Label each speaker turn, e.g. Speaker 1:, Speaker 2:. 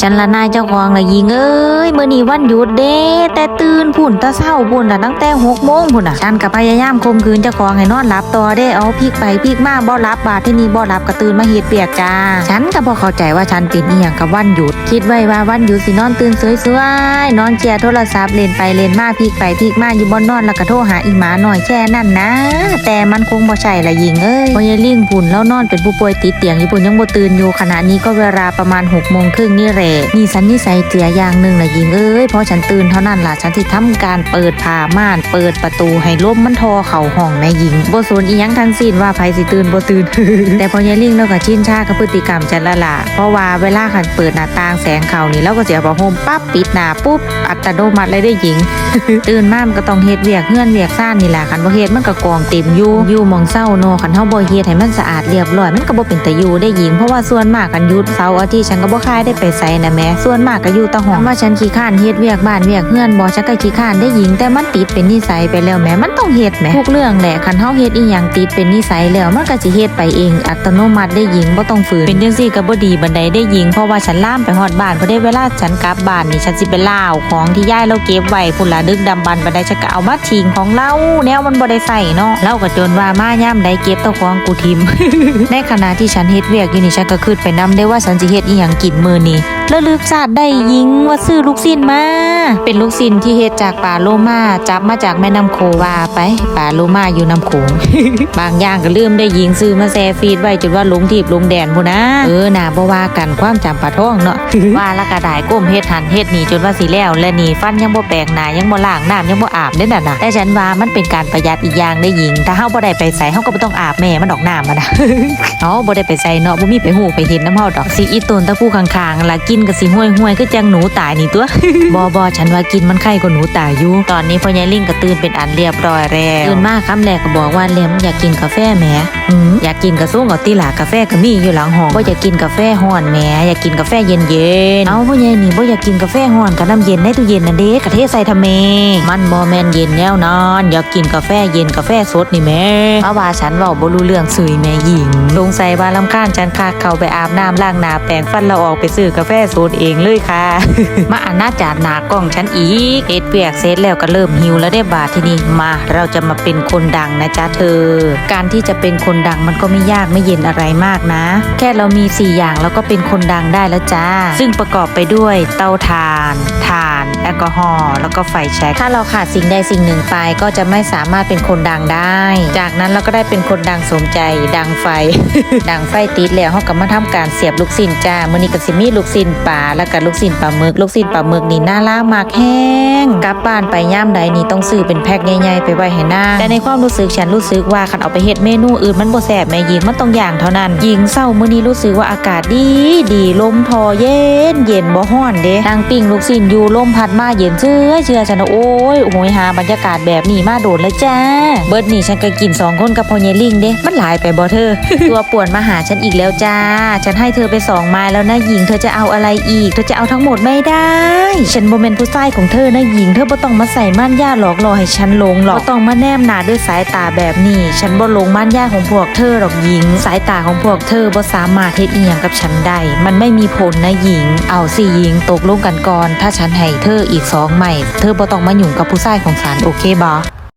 Speaker 1: ฉันละนายเจ้าของละยิงเอ้ยเมื้อนี้วันหยุดเด้แต่ตื่นพุ่นแตะเช้าพุ่นน่ะตั้งแต่6โมงพุ่นน่ะฉันก็พยายามข่มขืนเจ้าของให้นอนหลับต่อเด้เอาพลิกไปพลิกมาบ่หลับบาดที่นี่บ่หลับก็ตื่นมาเฮ็ดเปียกจ้า ฉันก็บ่เข้าใจว่าฉันเป็นอีหยังกับวันหยุด คิดไว้ว่าวันหยุดสินอนตื่นสวยๆนอนเจียโทรศัพท์เล่นไปเล่นมาพลิกไปพลิกมาอยู่บ่นอนแล้วก็โทรหาอีหมาหน่อยแค่นั้นนะ แต่มันคงบ่ใช่ละยิงเอ้ยพยายลิงพุ่นแล้วนอนเป็นผู้ป่วยติดเตียงอยู่พุ่นยังบ่ตื่นอยู่ขณะนี้ก็เวลาประมาณ6โมงครึ่งนี่แหละนี่สันนิสัยเจืออย่างหนึ่งละยิงเอ้ยพอฉันตื่นเท่านั้นล่ะฉันสิทำการเปิดผ้าม่าน เปิดประตูให้ลมมันทอเข้าห้องแม่หญิงบ่สนอีหยังทั้งสิ้นว่าไผสิตื่นบ่ตื่น แต่พอยายลิงเราก็ชินชากับพฤติกรรมจันละล่ะเพราะว่าเวลาคันเปิดหน้าต่างแสงเข้านี่เราก็สิเอาผ้าห่มปั๊บปิดหน้าปุ๊บอัตโนมัติเลยได้หญิง ตื่นมามันก็ต้องเฮ็ดเวียกเฮือนเวียกซ่านนี่แหละคันบ่เฮ็ดมันก็กองเต็มอยู่อยู่มองเศร้าเนาะคันเฮาบ่เฮ็ดให้มันสะอาดเรียบร้อยมันก็บ่เป็นตาอยู่ได้หญิงเพราะว่าส่วนมากกันยุดเสาร์อาทิตย์ฉันก็บ่คายได้ไปไสนะแม่ส่วนมากก็อยู่แตะห้องว่าฉันขี้ข้านเฮ็ดเวียกบ้านเวียกเฮือนบ่ฉันก็ขี้ข้านได้หญิงแต่มันติดเป็นนิสัยไปแล้วแหม่มันต้องเฮ็ดแหมทุกเรื่องแหละคันเฮาเฮ็ดอีหยังติดเป็นนิสัยแล้วมันก็สิเฮ็ดไปเอง อัตโนมัติได้หญิงบ่ต้องฝืนเป็นจังซี่ก็บ่ดีบันไดได้หญิงเพราะว่าฉันล่ามไปฮอดบ้านพอได้เวลาฉันกลับบ้านนี่ฉันสิไปล่าวของที่ยายเราเก็บไว้พุ่นละดึกดำบรรพ์บันไดฉันก็เอามาทิ้งของเราแนวมันบ่ได้ใส่เนาะเราก็จนว่ามาย่ามใดเก็บแตะของกูทิมในขณะที่ฉันเฮ็ดเวียกอยู่นี่ฉันก็คิดไปนำได้ว่าฉันสิเฮ็ดอีหยังกินมื้อนี้แล้วลืมซาดได้หญิงว่าซื้อลูกชิ้นมา เป็นลูกชิ้นที่เฮ็ดจากปลาโลมาจับมาจากแม่น้ำโขว่าไปปลาโลมาอยู่น้ำโขงบางอย่างก็ลืมได้หญิงซื้อมาแซ่ฟีดไว้จนว่าหลงทีบหลงแดนพูนนะเออน่าบ่ว่ากันความจำปลาท่องเนาะว่าและกระดายก้มเฮ็ดหันเฮ็ดนี่จนว่าสิแล้ว และนี่ฟันยังบ่แปลงหน้ายังบ่ล้างน้ำยังบ่อาบเด้นั่นน่ะแต่ฉันว่ามันเป็นการประหยัดอีกอย่างได้หญิงถ้าเฮาบ่ได้ไปใส่เฮาก็บ่ต้องอาบแม่มันดอกน้ำมันนะเอ๋อบ่ได้ไปใส่เนาะบ่มีไปหูไปเห็นน้ำเฮาดอกสิอีตนตะผู้ข้างๆล่ะกินก็สิห้วยๆคือจังหนูตายนี่ตัวบ่บ่ฉันว่ากินมันไข้กว่าหนูตายอยู่ตอนนี้พ่อยายลิงก็ตื่นเป็นอันเรียบร้อยแล้วตื่นมากคำแรกก็บอกว่าเลมอยากกินกาแฟแหมอืมอยากกินกระซุ่งเอาติหลากาแฟก็มีอยู่หลังห้องบ่อยากกินกาแฟร้อนแหมอยากกินกาแฟเย็นๆเอาพ่อยายนี่บ่อยากกินกาแฟร้อนกับน้ำเย็นในตู้เย็นนั่นเด้กะเทใส่ทำไมมันบ่แม่นเย็นแนวนอนอยากกินกาแฟเย็นกาแฟสดนี่แม่เพราะว่าฉันเว้าบ่รู้เรื่องซุยแม่หญิงสงสัยว่าลำคาญฉันคักเข้าไปอาบน้ำล้างหน้าแปรงฟันแล้วออกไปซื้อกาแฟสดเองเลยค่ะ มาอนาจารหนากล้องฉันอีกเอ็ดเปียกเสร็จแล้วก็เริ่มหิวแล้วได้บาทที่นี่มาเราจะมาเป็นคนดังนะจ๊ะเธอ การที่จะเป็นคนดังมันก็ไม่ยากไม่เย็นอะไรมากนะ แค่เรามี 4 อย่างแล้วก็เป็นคนดังได้แล้วจ้า ซึ่งประกอบไปด้วยเตาถ่านถ่าน แอลกอฮอล์แล้วก็ไฟแช็กถ้าเราขาดสิ่งใดสิ่งหนึ่งไปก็จะไม่สามารถเป็นคนดังได้ จากนั้นเราก็ได้เป็นคนดังสมใจดังไฟ ดังไฟติดแล้วเขาก็มาทำการเสียบลูกศิลจ้ามื้อนี้ก็สิมี่ลูกศิลปลาแล้วก็ลูกศิลปลาหมึกลูกศิลปลาหมึกนี่น่ารักมากแห้งกลับบ้านไปย่ามใดนี่ต้องซื้อเป็นแพ็คใหญ่ๆไปไว้ให้หน้าแต่ในความรู้สึกฉันรู้สึกว่าคันเอาไปเฮ็ดเมนูอื่นมันบ่แซ่บแม่หญิงมันต้องอย่างเท่านั้นหญิงเศร้ามื้อนี้รู้สึกว่าอากาศดีดีลมทอเย็นเย็นบ่ฮ้อนเด้นางปิ้งลูกศิลอยู่ลมพัดมาเย็นเชื่อเชื่อฉันโอ้ยโหยหาบรรยากาศแบบนี้มาโดนเลยจ้าเบิร์ดนี่ฉันก็กินสองคนกับพอเยลิงเด้มันหลายไปบ่เธอตัวป่วนมาหาฉันอีกแล้วจ้า ฉันให้เธอไปสองไม้แล้วนะหญิงเธอจะเอาอะไรอีกเธอจะเอาทั้งหมดไม่ได้ ฉันโมเมนผู้ชายของเธอนะหญิง เธอบ่ต้องมาใส่ม่านย่าหลอกหลอให้ฉันลงหรอกบ่ต้องมาแนมหนาด้วยสายตาแบบนี้ ฉันบ่ลงม่านย่าของพวกเธอหรอกหญิง สายตาของพวกเธอบ่สามารถเฮ็ดอีหยังกับฉันได้ มันไม่มีผลนะหญิง เอาสิหญิงตกลงกันก่อน ถ้าฉันให้เธออีกสองใหม่ เธอบ่ต้องมาหยุ่งกับผู้ชายของฉันโอเคบ่